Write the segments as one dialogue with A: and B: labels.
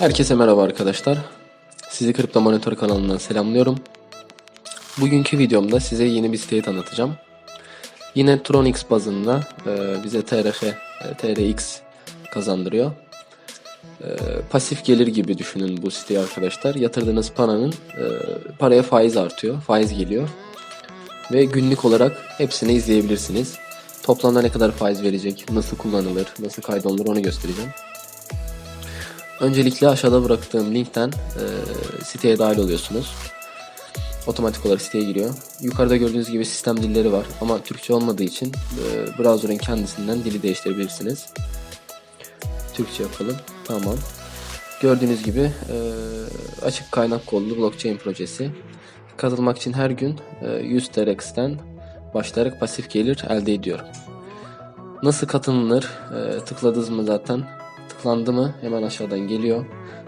A: Herkese merhaba arkadaşlar. Sizi Kripto Monitör kanalından selamlıyorum. Bugünkü videomda size yeni bir siteyi tanıtacağım. Yine Tronix bazında e, bize TRF, e, TRX kazandırıyor. E, pasif gelir gibi düşünün bu siteyi arkadaşlar. Yatırdığınız paranın e, paraya faiz artıyor, faiz geliyor. Ve günlük olarak hepsini izleyebilirsiniz. Toplamda ne kadar faiz verecek, nasıl kullanılır, nasıl kaydolunur onu göstereceğim. Öncelikle aşağıda bıraktığım linkten e, siteye dahil oluyorsunuz. Otomatik olarak siteye giriyor. Yukarıda gördüğünüz gibi sistem dilleri var ama Türkçe olmadığı için e, browser'ın kendisinden dili değiştirebilirsiniz. Türkçe yapalım. Tamam. Gördüğünüz gibi e, açık kaynak kodlu blockchain projesi. Katılmak için her gün e, 100 TRX'ten başlayarak pasif gelir elde ediyorum. Nasıl katılınır? E, tıkladınız mı zaten? Tıklandı mı hemen aşağıdan geliyor.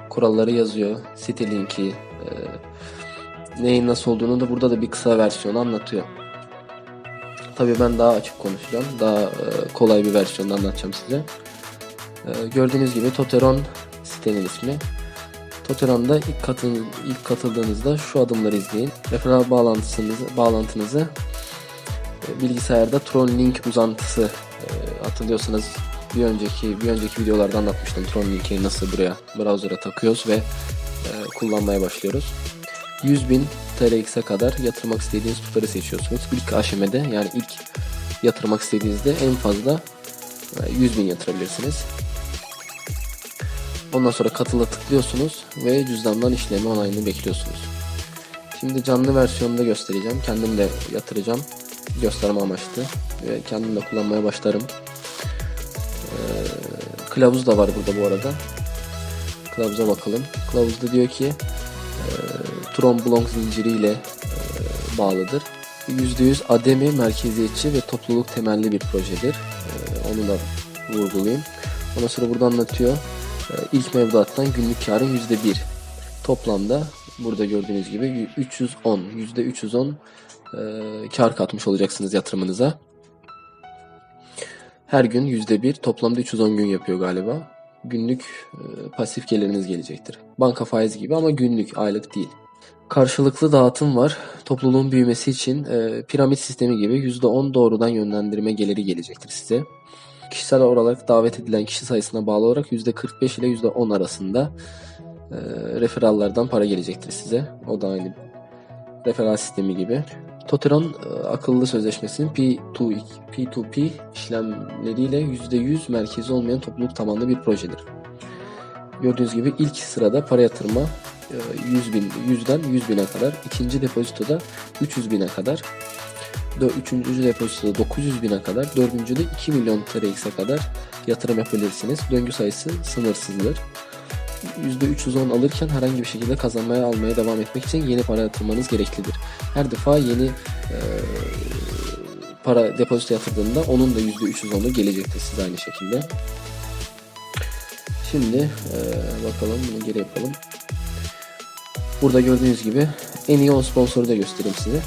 A: Kuralları yazıyor. Site linki, e, neyin nasıl olduğunu da burada da bir kısa versiyonu anlatıyor. Tabii ben daha açık konuşacağım. Daha e, kolay bir versiyonda anlatacağım size. E, gördüğünüz gibi Toteron sitenin ismi. Toteron'da ilk, katıl, ilk katıldığınızda şu adımları izleyin. Referral bağlantısınızı, bağlantınızı e, bilgisayarda Tron Link uzantısı e, hatırlıyorsanız bir önceki bir önceki videolarda anlatmıştım Tron Link'i nasıl buraya browser'a takıyoruz ve e, kullanmaya başlıyoruz. 100.000 TRX'e kadar yatırmak istediğiniz tutarı seçiyorsunuz. İlk aşamada yani ilk yatırmak istediğinizde en fazla e, 100.000 yatırabilirsiniz. Ondan sonra katıla tıklıyorsunuz ve cüzdandan işlemi onayını bekliyorsunuz. Şimdi canlı versiyonunda göstereceğim. Kendim de yatıracağım. Gösterme amaçlı. Ve kendim de kullanmaya başlarım. Kılavuz da var burada bu arada. Kılavuza bakalım. Kılavuzda diyor ki e, Tron Blok zinciriyle e, bağlıdır. %100 ademi, merkeziyetçi ve topluluk temelli bir projedir. E, onu da vurgulayayım. Ondan sonra burada anlatıyor. E, ilk mevduattan günlük karın %1. Toplamda burada gördüğünüz gibi 310, %310 e, kar katmış olacaksınız yatırımınıza. Her gün %1 toplamda 310 gün yapıyor galiba. Günlük e, pasif geliriniz gelecektir. Banka faizi gibi ama günlük, aylık değil. Karşılıklı dağıtım var. Topluluğun büyümesi için e, piramit sistemi gibi %10 doğrudan yönlendirme geliri gelecektir size. Kişisel olarak davet edilen kişi sayısına bağlı olarak %45 ile %10 arasında e, referallardan para gelecektir size. O da aynı referal sistemi gibi. Toteron e, akıllı sözleşmesinin P2, P2P işlemleriyle %100 merkezi olmayan topluluk tabanlı bir projedir. Gördüğünüz gibi ilk sırada para yatırma e, 100 bin, 100'den 100 bine kadar, ikinci depozitoda 300 bine kadar, üçüncü depozitoda 900 bine kadar, dördüncüde 2 milyon TRX'e kadar yatırım yapabilirsiniz. Döngü sayısı sınırsızdır. %310 alırken herhangi bir şekilde kazanmaya almaya devam etmek için yeni para yatırmanız gereklidir. Her defa yeni e, para depozito yatırdığında onun da %310'u gelecektir size aynı şekilde. Şimdi e, bakalım bunu geri yapalım. Burada gördüğünüz gibi en iyi 10 sponsoru da göstereyim size.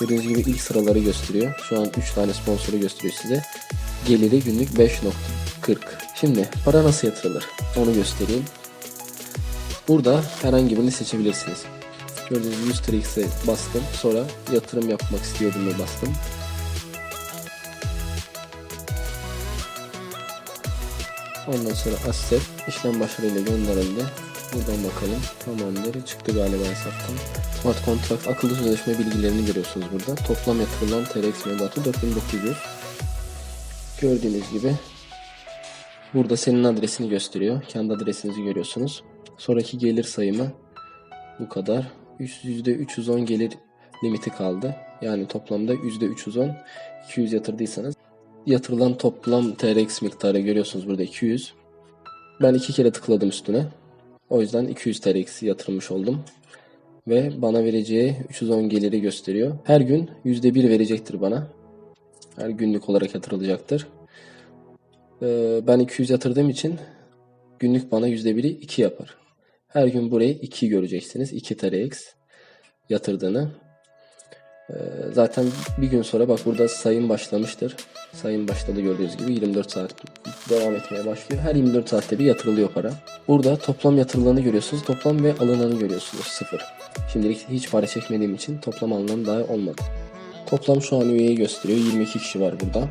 A: Gördüğünüz gibi ilk sıraları gösteriyor. Şu an 3 tane sponsoru gösteriyor size. Geliri günlük 5.40. Şimdi para nasıl yatırılır? Onu göstereyim. Burada herhangi birini seçebilirsiniz. Gördüğünüz gibi 100 TRX'e bastım. Sonra yatırım yapmak istiyordum ve bastım. Ondan sonra asset işlem başarıyla gönderildi. Buradan bakalım. Tamamdır. Çıktı galiba hesaptan. Smart Contract akıllı sözleşme bilgilerini görüyorsunuz burada. Toplam yatırılan TRX mevduatı 4900. Gördüğünüz gibi burada senin adresini gösteriyor. Kendi adresinizi görüyorsunuz. Sonraki gelir sayımı bu kadar. %310 gelir limiti kaldı. Yani toplamda %310 200 yatırdıysanız yatırılan toplam TRX miktarı görüyorsunuz burada 200. Ben iki kere tıkladım üstüne. O yüzden 200 TRX yatırmış oldum. Ve bana vereceği 310 geliri gösteriyor. Her gün %1 verecektir bana. Her günlük olarak yatırılacaktır. Ee, ben 200 yatırdığım için günlük bana %1'i 2 yapar. Her gün burayı 2 göreceksiniz. 2 TRX yatırdığını. Ee, zaten bir gün sonra bak burada sayım başlamıştır. Sayın başta da gördüğünüz gibi 24 saat devam etmeye başlıyor. Her 24 saatte bir yatırılıyor para. Burada toplam yatırılanı görüyorsunuz. Toplam ve alınanı görüyorsunuz. Sıfır. Şimdilik hiç para çekmediğim için toplam alınan daha olmadı. Toplam şu an üyeyi gösteriyor. 22 kişi var burada.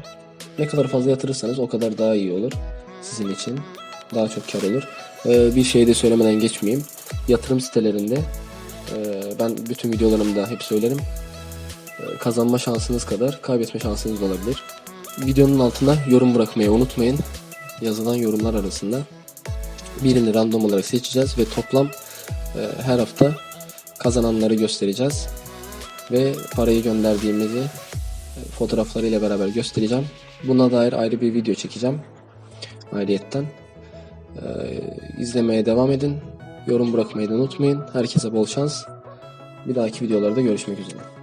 A: Ne kadar fazla yatırırsanız o kadar daha iyi olur. Sizin için. Daha çok kar olur. Ee, bir şey de söylemeden geçmeyeyim. Yatırım sitelerinde e, ben bütün videolarımda hep söylerim. E, kazanma şansınız kadar kaybetme şansınız da olabilir. Videonun altına yorum bırakmayı unutmayın. Yazılan yorumlar arasında birini random olarak seçeceğiz ve toplam e, her hafta kazananları göstereceğiz. Ve parayı gönderdiğimizi e, fotoğraflarıyla beraber göstereceğim. Buna dair ayrı bir video çekeceğim. Ayrıyetten. Ee, izlemeye devam edin. Yorum bırakmayı da unutmayın. Herkese bol şans. Bir dahaki videolarda görüşmek üzere.